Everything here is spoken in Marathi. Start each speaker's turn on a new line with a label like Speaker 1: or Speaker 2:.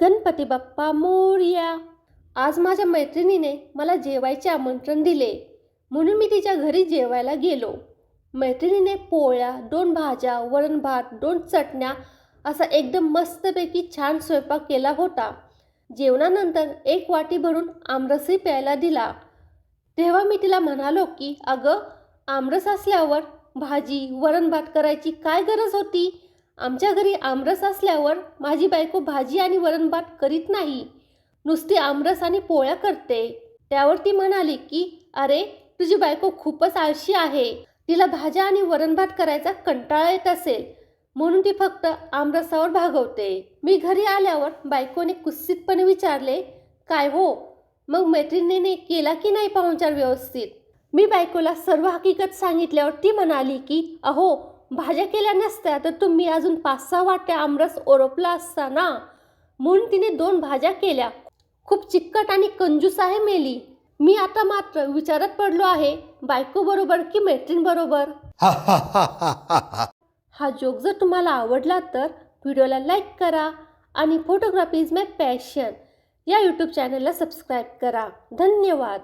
Speaker 1: गणपती बाप्पा मोरया. आज माझ्या मैत्रिणीने मला जेवायचे आमंत्रण दिले. म्हणून मी तिच्या घरी जेवायला गेलो. मैत्रिणीने पोळ्या दोन भाज्या वरण भात दोन चटण्या असा एकदम मस्तपैकी छान स्वयंपाक केला होता. जेवणानंतर एक वाटी भरून आमरसही प्यायला दिला. तेव्हा मी तिला म्हणालो की अगं आमरस असल्यावर भाजी वरण भात करायची काय गरज होती? आमच्या घरी आमरस असल्यावर माझी बायको भाजी आणि वरणभात करीत नाही. नुसती आमरस आणि पोळ्या करते. त्यावर ती म्हणाली की अरे तुझी बायको खूपच आळशी आहे. तिला भाज्या आणि वरणभात करायचा कंटाळा येत असेल म्हणून ती फक्त आमरसावर भागवते. मी घरी आल्यावर बायकोने कुस्सितपणे विचारले काय हो? मग मैत्रिणीने केला की नाही पाहुणचार व्यवस्थित मी बायकोला सर्व हकीकत सांगितल्यावर ती म्हणाली की अहो भाज्या केल्या नसत्या तर तुम्ही अजून पाच सहा वाट्या आमरस ओरपला असता ना? म्हणून तिने दोन भाज्या केल्या. खूप चिकट आणि कंजूस आहे मेली. मी आता मात्र विचारत पडलो आहे बायको बरोबर की मैत्रीण बरोबर?
Speaker 2: हा हा हा हा हा हा.
Speaker 1: हा जोक जर तुम्हाला आवडला तर व्हिडिओला लाईक करा आणि फोटोग्राफी इज माय पॅशन या यूट्यूब चॅनलला सबस्क्राईब करा. धन्यवाद.